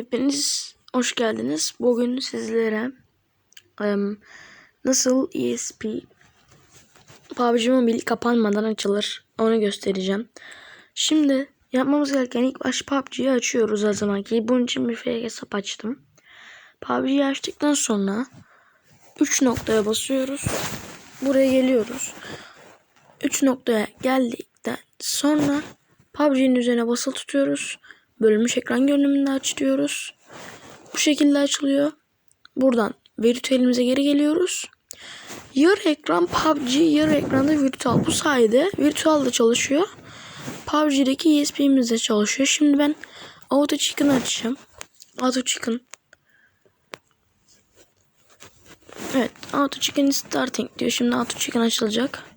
Hepiniz hoş geldiniz. Bugün sizlere em, nasıl ESP PUBG Mobile kapanmadan açılır onu göstereceğim. Şimdi yapmamız gereken ilk baş PUBG'yi açıyoruz her zamanki. Bunun için bir fake hesap açtım. PUBG'yi açtıktan sonra 3 noktaya basıyoruz. Buraya geliyoruz. 3 noktaya geldikten sonra PUBG'nin üzerine basılı tutuyoruz. Bölünmüş ekran görünümünde aç. Bu şekilde açılıyor. Buradan virtüelimize geri geliyoruz. Yarı ekran PUBG, yarı ekranda virtual. Bu sayede virtual da çalışıyor. PUBG'deki ESP'miz de çalışıyor. Şimdi ben Auto Chicken açacağım. Auto Chicken. Evet, Auto Chicken starting diyor. Şimdi Auto Chicken açılacak.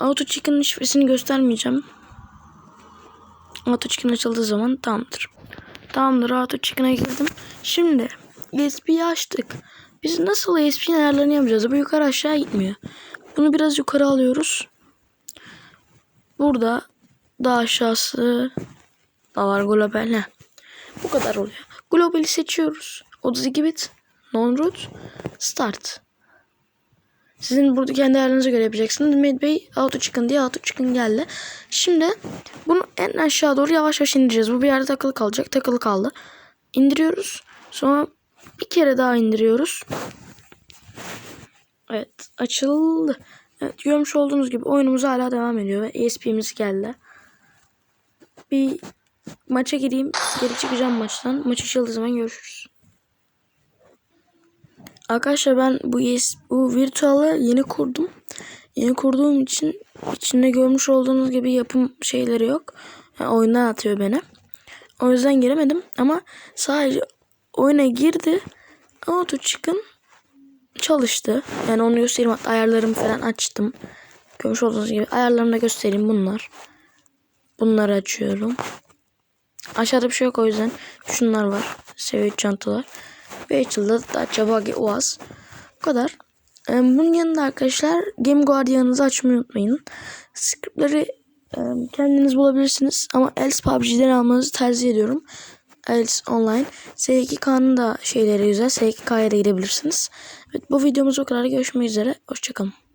Auto Chicken'ın şifresini göstermeyeceğim. Auto Chicken açıldığı zaman tamamdır. Tamamdır Auto Chicken'a girdim. Şimdi ESP'yi açtık. Biz nasıl ESP'nin ayarlarını yapacağız? Bu yukarı aşağı gitmiyor. Bunu biraz yukarı alıyoruz. Burada daha aşağısı da var global. Heh. Bu kadar oluyor. Globali seçiyoruz. 32 bit. Non-root. Start. Sizin burada kendi ayarlarınıza göre yapacaksınız. Medbay auto çıkın diye auto çıkın geldi. Şimdi bunu en aşağı doğru yavaş yavaş indireceğiz. Bu bir yerde takılı kalacak. Takılı kaldı. İndiriyoruz. Sonra bir kere daha indiriyoruz. Evet açıldı. Evet görmüş olduğunuz gibi oyunumuz hala devam ediyor ve ESP'miz geldi. Bir maça gireyim. Geri çıkacağım maçtan. Maç açıldığı zaman görüşürüz. Arkadaşlar ben bu yes, bu virtualı yeni kurdum. Yeni kurduğum için içinde görmüş olduğunuz gibi yapım şeyleri yok. Yani oyundan atıyor beni. O yüzden giremedim ama sadece oyuna girdi. Auto çıkın çalıştı. Yani onu göstereyim. Hatta ayarlarımı falan açtım. Görmüş olduğunuz gibi ayarlarımı da göstereyim bunlar. Bunları açıyorum. Aşağıda bir şey yok o yüzden. Şunlar var. Seviye çantalar. Ve açıldı. Dacia Buggy Oaz. Bu kadar. Ee, Bunun yanında arkadaşlar Game Guardian'ınızı açmayı unutmayın. Scriptleri e, kendiniz bulabilirsiniz. Ama Else PUBG'den almanızı tercih ediyorum. Else Online. S2K'nın da şeyleri güzel. S2K'ya da gidebilirsiniz. Evet, bu videomuz o kadar. Görüşmek üzere. Hoşçakalın.